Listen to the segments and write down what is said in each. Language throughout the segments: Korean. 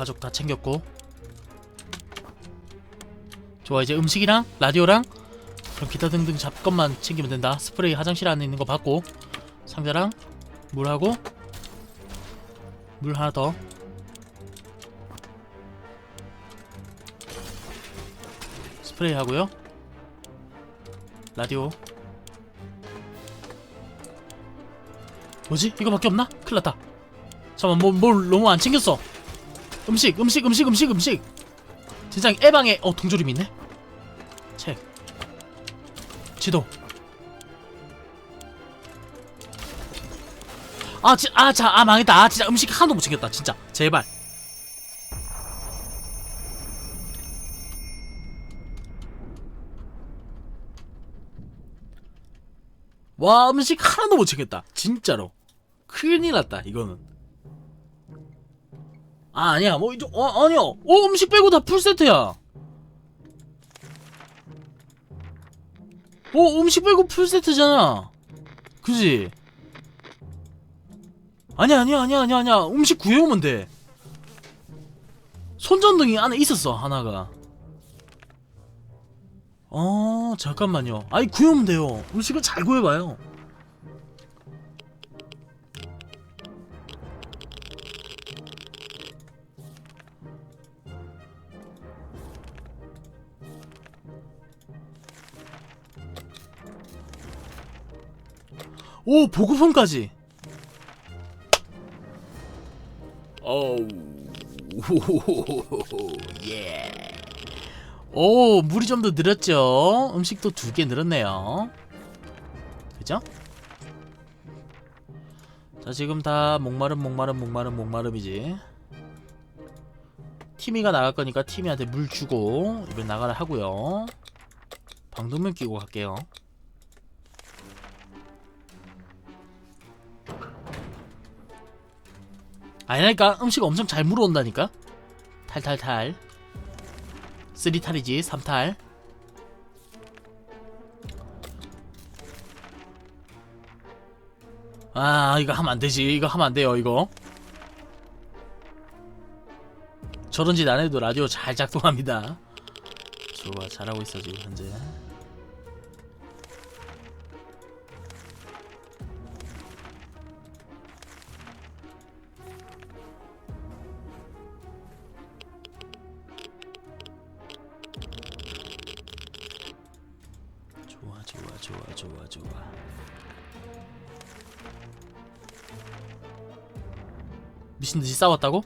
가족 다 챙겼고. 좋아 이제 음식이랑 라디오랑 그럼 기타 등등 잡것만 챙기면 된다. 스프레이 화장실 안에 있는 거 받고 상자랑 물하고 물 하나 더. 스프레이 하고요. 라디오. 뭐지? 이거밖에 없나? 큰일 났다. 잠깐만 뭐, 뭘 너무 안 챙겼어 음식 음식 음식 음식 음식 진짜 애방에 어 동조림이 있네 책 지도 아, 지, 아, 자, 아, 망했다. 아, 진짜 음식 하나도 못 챙겼다. 진짜. 제발. 와, 음식 하나도 못 챙겼다. 진짜로. 큰일 났다, 이거는. 아, 아니야. 뭐, 이제, 어, 아니야. 어, 음식 빼고 다 풀세트야. 어, 음식 빼고 풀세트잖아. 그지? 아니야 아니야 아니야 아니야 아니야 음식 구해오면 돼 손전등이 안에 있었어 하나가 어 잠깐만요 아니 구해오면 돼요 음식을 잘 구해봐요 오 보급품까지. 오우. 예. 오 물이 좀 더 늘었죠? 음식도 두 개 늘었네요. 그죠? 자 지금 다 목마름 목마름 목마름 목마름이지. 티미가 나갈 거니까 티미한테 물 주고 이번 나가라 하고요. 방독면 끼고 갈게요 아니라니까 음식 엄청 잘 물어온다니까? 탈탈탈. 3탈이지 3탈. 아 이거 하면 안되지. 이거 하면 안돼요 이거. 저런 짓 안해도 라디오 잘 작동합니다. 좋아 잘하고 있어 지금 현재 좋아 좋아 미친듯이 싸웠다고?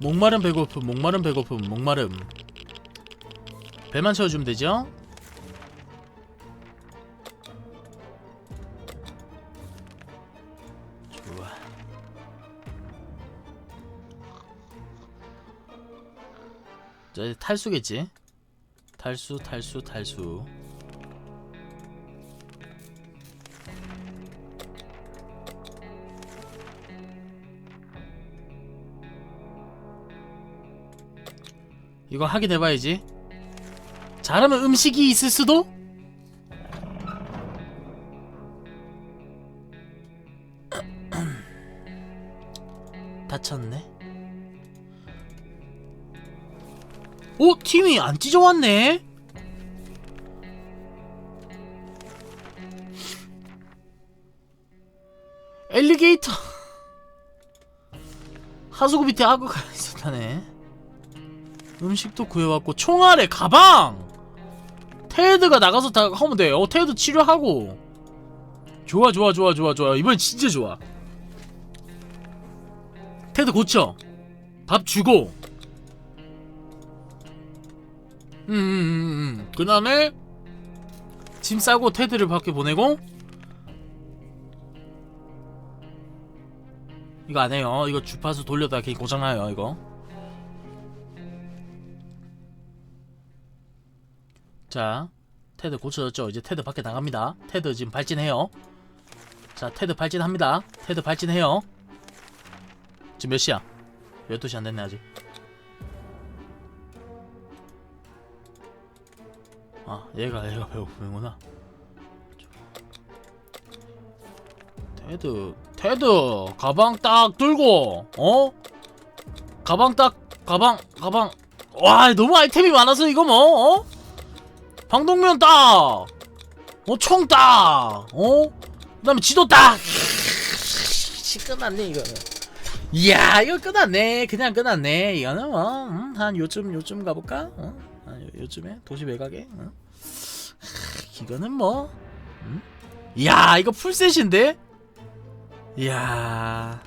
목마름 배고픔 목마름 배고픔 목마름 배만 채워주면 되죠? 탈수겠지? 탈수 탈수 탈수. 이거 확인해봐야지. 잘하면 음식이 있을 수도? 다쳤네 오 팀이 안 찢어왔네? 엘리게이터. 하수구 밑에 악어가 있었다네. 음식도 구해왔고 총알에 가방! 테드가 나가서 다 하면 돼요 테드 치료하고. 좋아 좋아 좋아 좋아 좋아. 이번 진짜 좋아. 테드 고쳐. 밥 주고 음 음 음 그 다음에 짐 싸고 테드를 밖에 보내고 이거 안 해요. 이거 주파수 돌려다 괜히 고장나요 이거. 자 테드 고쳐졌죠? 이제 테드 밖에 나갑니다. 테드 지금 발진해요. 자 테드 발진합니다. 테드 발진해요. 지금 몇 시야? 12시 안 됐네 아직 아 얘가 얘가 배고프는구나 테드 테드 가방 딱 들고 어 가방 딱 가방 가방 와 너무 아이템이 많아서 이거 뭐 어? 방독면 딱 어, 총 딱! 어? 그 다음에 지도 딱! 씨, 끝났네, 이거는. 이야, 이거 끝났네. 그냥 끝났네. 이거는 뭐, 음, 한 요쯤, 요쯤 가볼까? 어? 한 요, 요쯤에? 도시 외곽에? 어? 하, 이거는 뭐, 음? 이야, 이거 풀셋인데? 이야.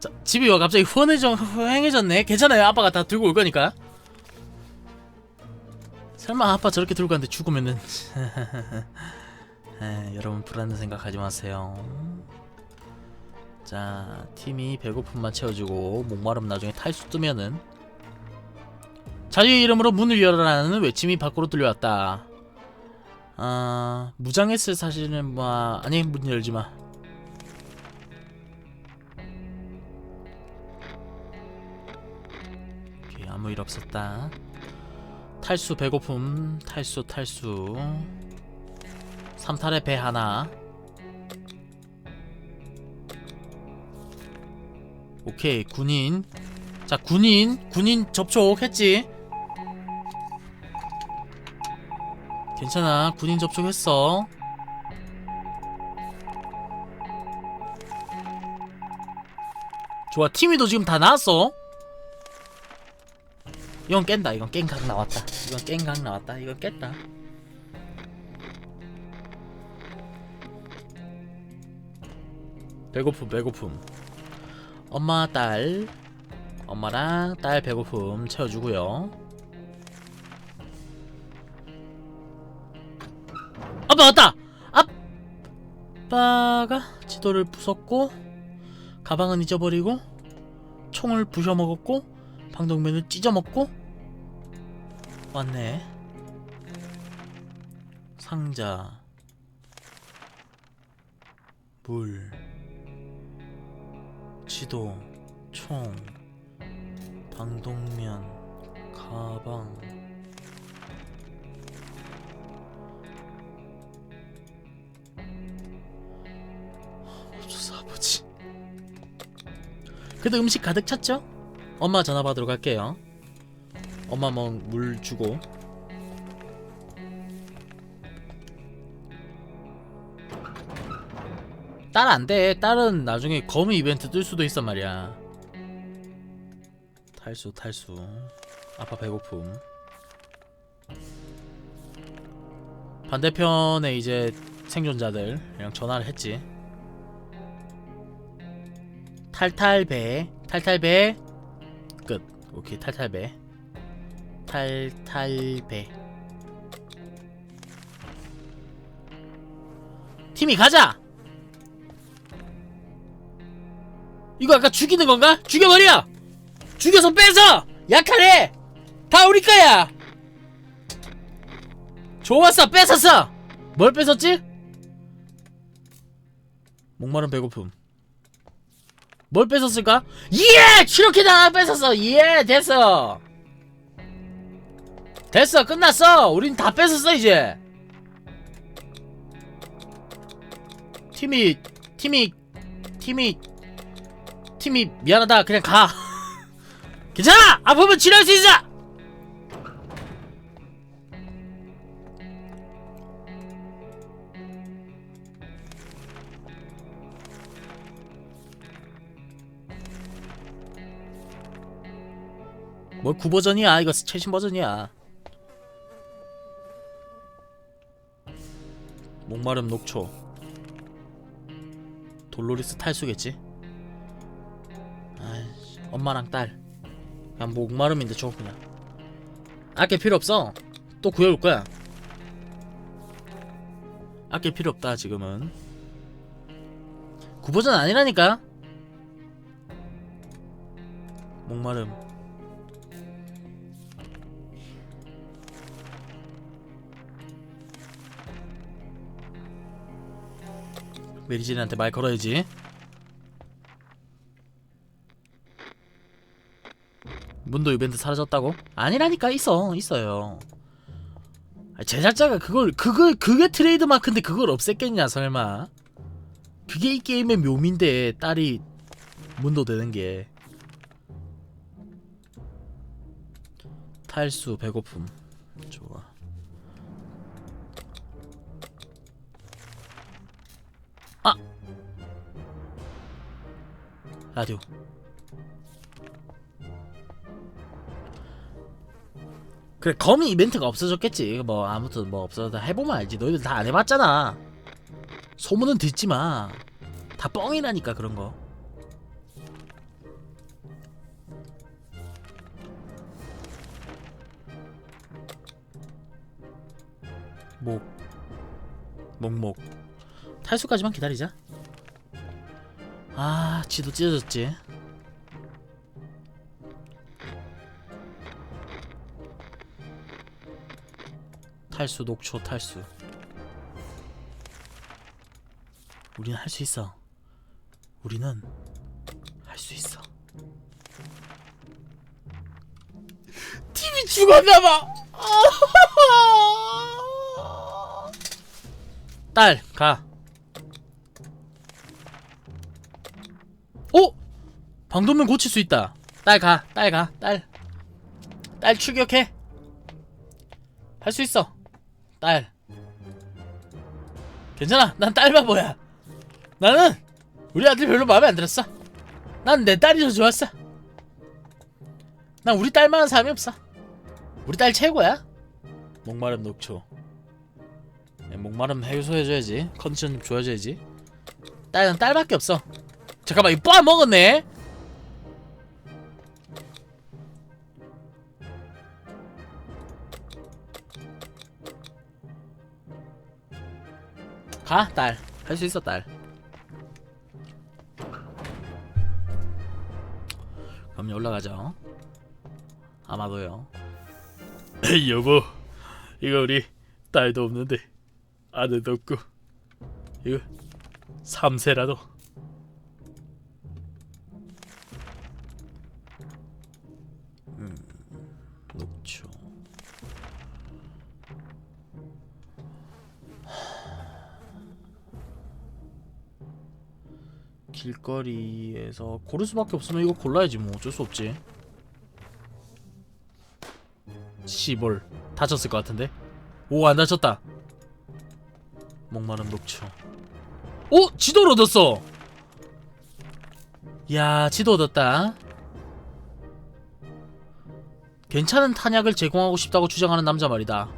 자, 집이 와 갑자기 후원해져, 후행해졌네. 괜찮아요. 아빠가 다 들고 올 거니까. 설마 아빠 저렇게 들고 갔는데 죽으면은 에이, 여러분 불안한 생각하지 마세요 자 팀이 배고픔만 채워주고 목마름 나중에 탈수 뜨면은 자유의 이름으로 문을 열어라는 외침이 밖으로 들려왔다. 아 무장했을 사실은 뭐 아니 문 열지마. 아무 일 없었다. 탈수 배고픔 탈수 탈수. 삼탈의 배 하나 오케이 군인 자 군인 군인 접촉했지 괜찮아 군인 접촉했어 좋아 팀이도 지금 다 나왔어 이건 깬다. 이건 깽각 나왔다. 이건 깽각 나왔다. 이건 깼다. 배고픔 배고픔. 엄마 딸. 엄마랑 딸 배고픔 채워주고요. 아빠 왔다. 아빠가 지도를 부쉈고 가방은 잊어버리고 총을 부셔먹었고 방독면을 찢어먹고 왔네. 상자. 물 지도 총 방독면 가방 어쩌서 아버지 그래도 음식 가득 찼죠? 엄마 전화 받으러 갈게요. 엄마 뭐 물 주고. 딸 안 돼. 딸은 나중에 거미 이벤트 뜰 수도 있단 말이야. 탈수 탈수. 아빠 배고픔. 반대편에 이제 생존자들이랑 전화를 했지. 탈탈배, 탈탈배. 끝. 오케이 탈탈배. 탈탈배. 팀이 가자. 이거 아까 죽이는 건가? 죽여버려. 죽여서 뺏어. 약하네. 다 우리 거야. 좋았어. 뺏었어. 뭘 뺏었지? 목마른 배고픔. 뭘 뺏었을까? 예! 치료키드 하나 뺏었어! 예! 됐어! 됐어! 끝났어! 우린 다 뺏었어 이제! 팀이 팀이 팀이 팀이 미안하다. 그냥 가. 괜찮아! 아프면 치료할 수 있어! 뭘 9버전이야? 이거 최신 버전이야. 목마름 녹초. 돌로리스 탈수겠지 엄마랑 딸. 그냥 목마름인데 줘 그냥. 아낄 필요 없어. 또 구해올 거야. 아낄 필요 없다 지금은. 9버전 아니라니까. 목마름. 메리진한테 말 걸어야지. 문도 이벤트 사라졌다고? 아니라니까 있어 있어요. 아니, 제작자가 그걸 그걸 그게 트레이드 마크인데 그걸 없앴겠냐 설마. 그게 이 게임의 묘미인데 딸이 문도 되는 게. 탈수 배고픔. 좋아. 아! 라디오 그래 거미 이벤트가 없어졌겠지. 뭐 아무튼 뭐 없어도 해보면 알지. 너희들 다 안 해봤잖아. 소문은 듣지마. 다 뻥이라니까 그런 거. 목. 목목. 탈수까지만 기다리자. 아 지도 찢어졌지 탈수 녹초 탈수 우리는 할 수 있어 우리는 할 수 있어 TV 죽었나봐 딸 가. 오! 방도면 고칠 수 있다. 딸 가. 딸 가. 딸. 딸 출격해. 할 수 있어. 딸. 괜찮아. 난 딸 바보야. 나는 우리 아들 별로 마음에 안 들었어. 난 내 딸이 더 좋았어. 난 우리 딸만한 사람이 없어. 우리 딸 최고야. 목마름 녹초. 야, 목마름 해소해줘야지. 컨디션 좀 좋아져야지. 딸은 딸밖에 없어. 잠깐만 이뽀 먹었네. 가 딸. 할 수 있어 딸. 그럼 올라가죠. 아마도요. 여보, 이거 우리 딸도 없는데 아들도 없고 이거 삼세라도 길거리에서 고를 수밖에 없으면 이거 골라야지 뭐 어쩔 수 없지. 시볼 다쳤을 것 같은데? 오 안 다쳤다. 목마름 녹초. 오! 지도를 얻었어. 야 지도 얻었다. 괜찮은 탄약을 제공하고 싶다고 주장하는 남자 말이다.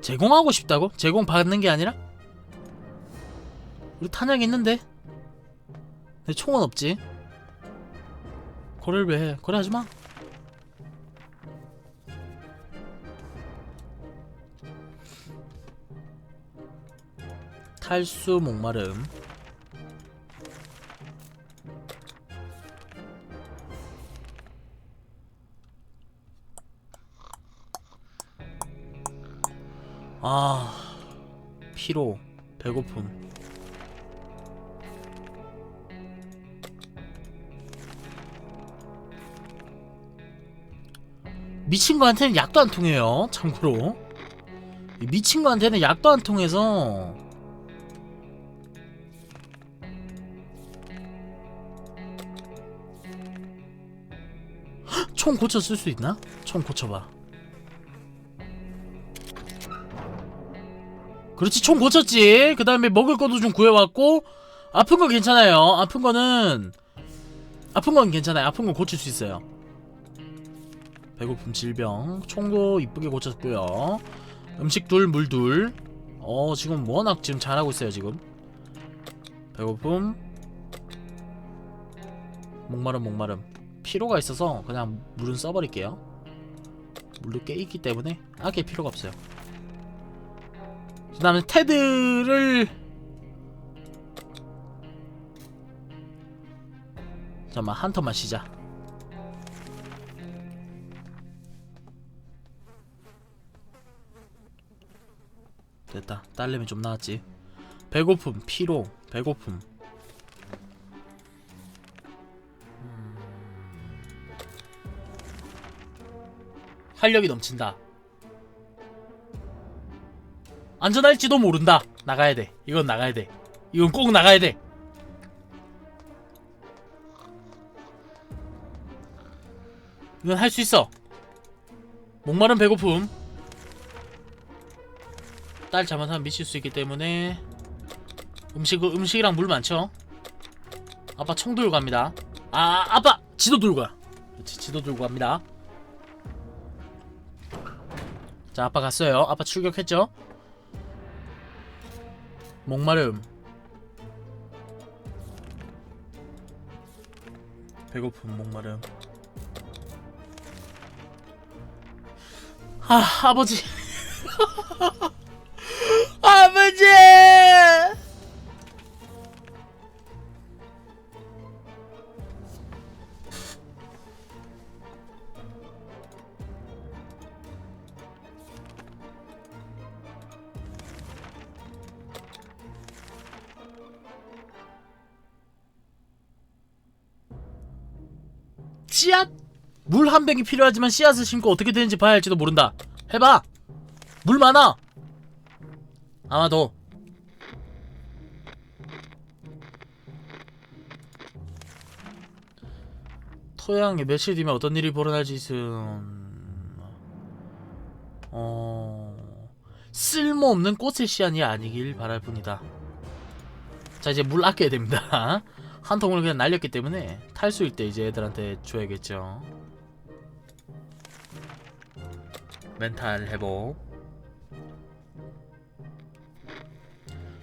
제공하고 싶다고? 제공 받는 게 아니라? 우리 탄약 있는데 내 총은 없지? 거래를 왜해 거래하지마. 탈수 목마름. 아 피로 배고픔 미친 거한테는 약도 안 통해요 참고로 이 미친 거한테는 약도 안 통해서 총 고쳐 쓸 수 있나? 총 고쳐봐. 그렇지 총 고쳤지. 그 다음에 먹을 것도 좀 구해왔고 아픈 거 괜찮아요. 아픈 거는 아픈 건 괜찮아요. 아픈 건 고칠 수 있어요. 배고픔 질병 총도 이쁘게 고쳤고요. 음식 둘, 물 둘. 어 지금 워낙 지금 잘하고 있어요 지금. 배고픔 목마름 목마름 피로가 있어서 그냥 물은 써버릴게요 물도 꽤 있기 때문에 아낄 필요가 없어요 그 다음에 테드를 잠깐만 한 턴만 쉬자 됐다 딸내미 좀 나았지 배고픔 피로 배고픔 활력이 넘친다. 안전할지도 모른다. 나가야 돼. 이건 나가야 돼. 이건 꼭 나가야 돼. 이건 할 수 있어. 목마른 배고픔. 딸 잘못하면 미칠 수 있기 때문에 음식 음식이랑 물 많죠. 아빠 총 들고 갑니다. 아 아빠 지도 들고 가. 그렇지 지도 들고 갑니다. 자 아빠 갔어요. 아빠 출격했죠. 목마름. 배고픔 목마름. 아 아버지. 아버지. 씨앗 물 한 병이 필요하지만 씨앗을 심고 어떻게 되는지 봐야 할지도 모른다. 해봐. 물 많아. 아마도 토양에 며칠 뒤면 어떤 일이 벌어날지 있음. 어 쓸모없는 꽃의 씨앗이 아니길 바랄 뿐이다. 자 이제 물 아껴야 됩니다. 한 통을 그냥 날렸기 때문에 탈수일 때 이제 애들한테 줘야겠죠. 멘탈 회복.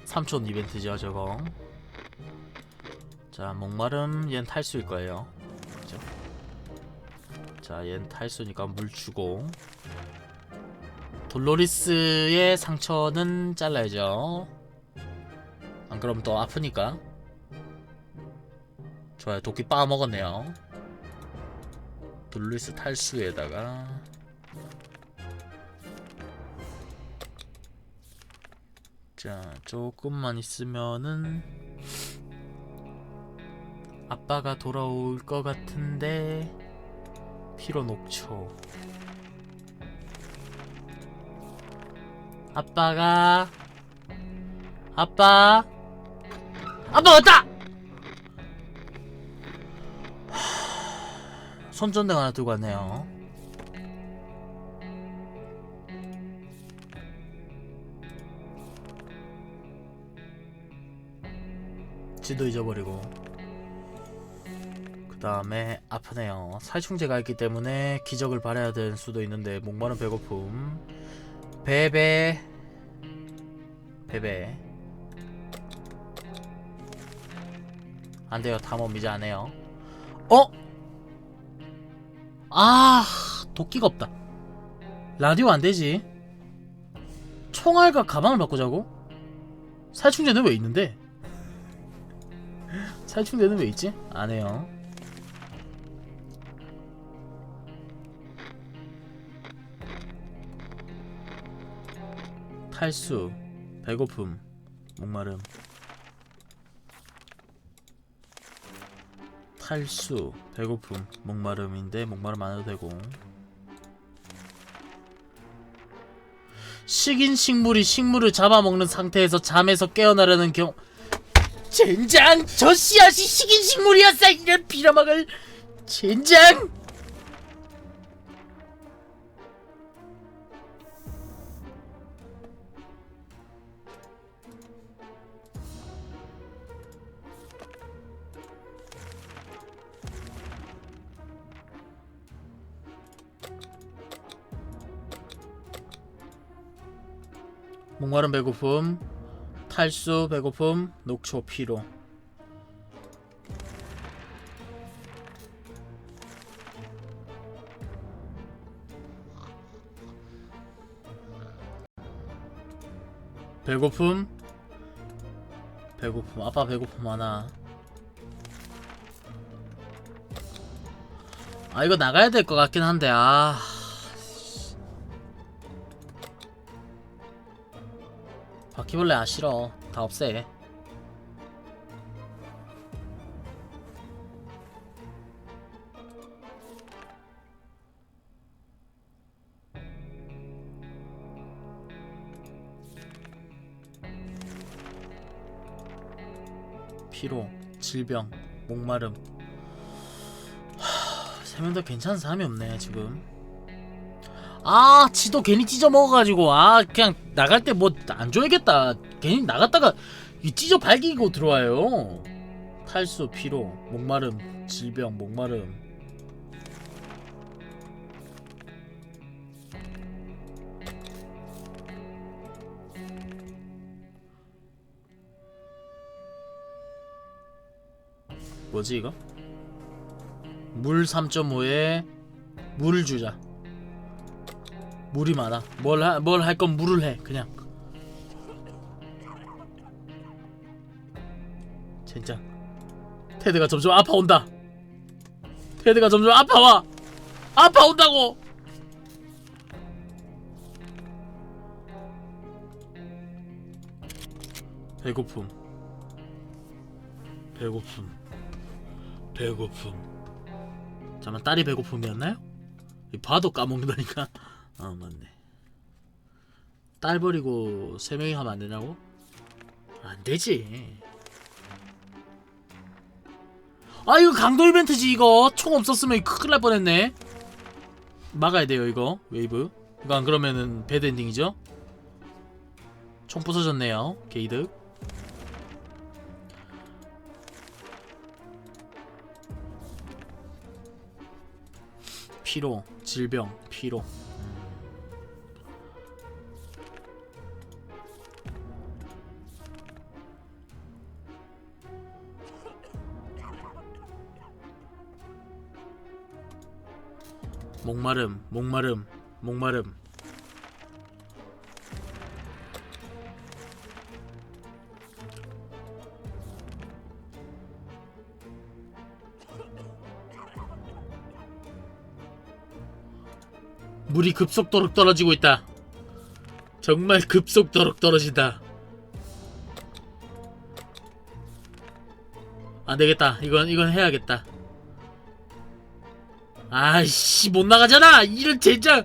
3촌 이벤트죠 저거. 자 목마름 얜 탈수일 거예요. 그죠? 자얜 탈수니까 물 주고. 돌로리스의 상처는 잘라야죠. 안 그러면 또 아프니까. 좋아요 도끼 빠먹었네요 블루리스 탈수에다가 자 조금만 있으면은 아빠가 돌아올 것 같은데 피로 녹초 아빠가 아빠 아빠 왔다! 손전등 하나 들고 왔네요. 지도 잊어버리고 그 다음에 아프네요. 살충제가 있기 때문에 기적을 바라야 될 수도 있는데 목마른 배고픔 베베 베베 안돼요 탐험 이제 안해요 어? 아 도끼가 없다 라디오 안되지 총알과 가방을 바꾸자고? 살충제는 왜 있는데? 살충제는 왜 있지? 안 해요. 탈수 배고픔 목마름. 탈수, 배고픔, 목마름인데 목마름 안 해도 되고. 식인 식물이 식물을 잡아먹는 상태에서 잠에서 깨어나려는 경우 젠장! 저 씨앗이 식인 식물이었어! 이런 빌어먹을 젠장! 목마른 배고픔, 탈수 배고픔, 녹초 피로. 배고픔, 배고픔. 아빠 배고픔 하나. 아 이거 나가야 될 것 같긴 한데 아. 바퀴벌레 아 싫어. 다 없애. 피로, 질병, 목마름. 하... 세명다 괜찮은 사람이 없네 지금. 아 지도 괜히 찢어 먹어가지고 아 그냥 나갈 때 뭐 안 줘야겠다. 괜히 나갔다가 이 찢어 발기고 들어와요. 탈수, 피로, 목마름, 질병, 목마름. 뭐지 이거? 물 3.5에 물을 주자. 물이 많아. 뭘할 건 물을 해. 그냥. 진짜. 테드가 점점 아파온다. 테드가 점점 아파와. 아파온다고. 배고픔. 배고픔. 배고픔. 잠깐 딸이 배고픔이었나요? 이 봐도 까먹는다니까. 아 맞네. 딸 버리고 세 명이 하면 안 되냐고? 안 되지. 아 이거 강도 이벤트지 이거 총 없었으면 큰일 날 뻔했네. 막아야 돼요 이거 웨이브. 이거 안 그러면은 배드 엔딩이죠. 총 부서졌네요 게이득. 피로, 질병, 피로. 목마름, 목마름, 목마름. 물이 급속도로 떨어지고 있다. 정말 급속도로 떨어진다. 안 되겠다. 이건 이건 해야겠다. 아이씨 못 나가잖아. 이런 젠장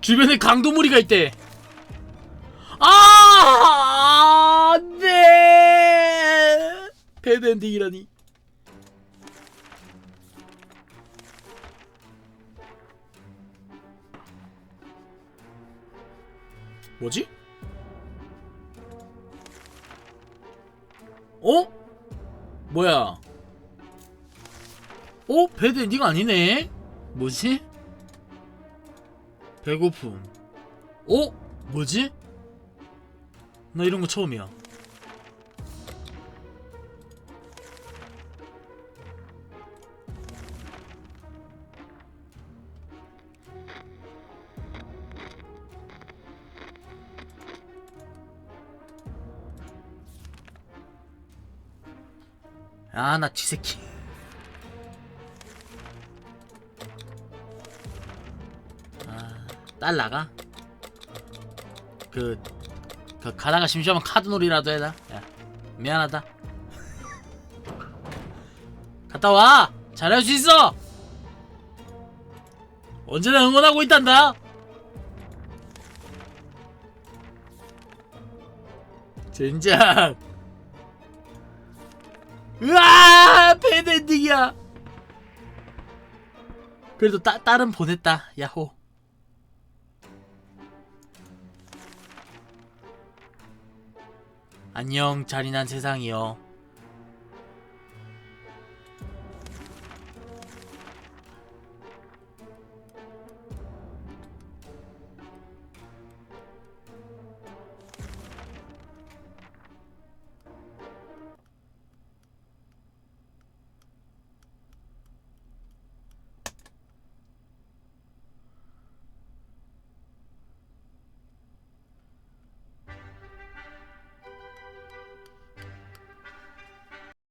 주변에 강도무리가 있대. 아, 네. 배드 엔딩이라니. 뭐지? 어? 뭐야? 어? 배드 엔딩 아니네? 뭐지? 배고픔. 어? 뭐지? 나 이런 거 처음이야. 아, 나 쥐새끼. 나가. 그, 그 가다가 심심하면 카드놀이라도 해라. 야, 미안하다. 갔다 와. 잘할 수 있어. 언제나 응원하고 있단다. 젠장. 으아 배드엔딩이야 그래도 따, 딸은 보냈다 야호 안녕 잔인한 세상이여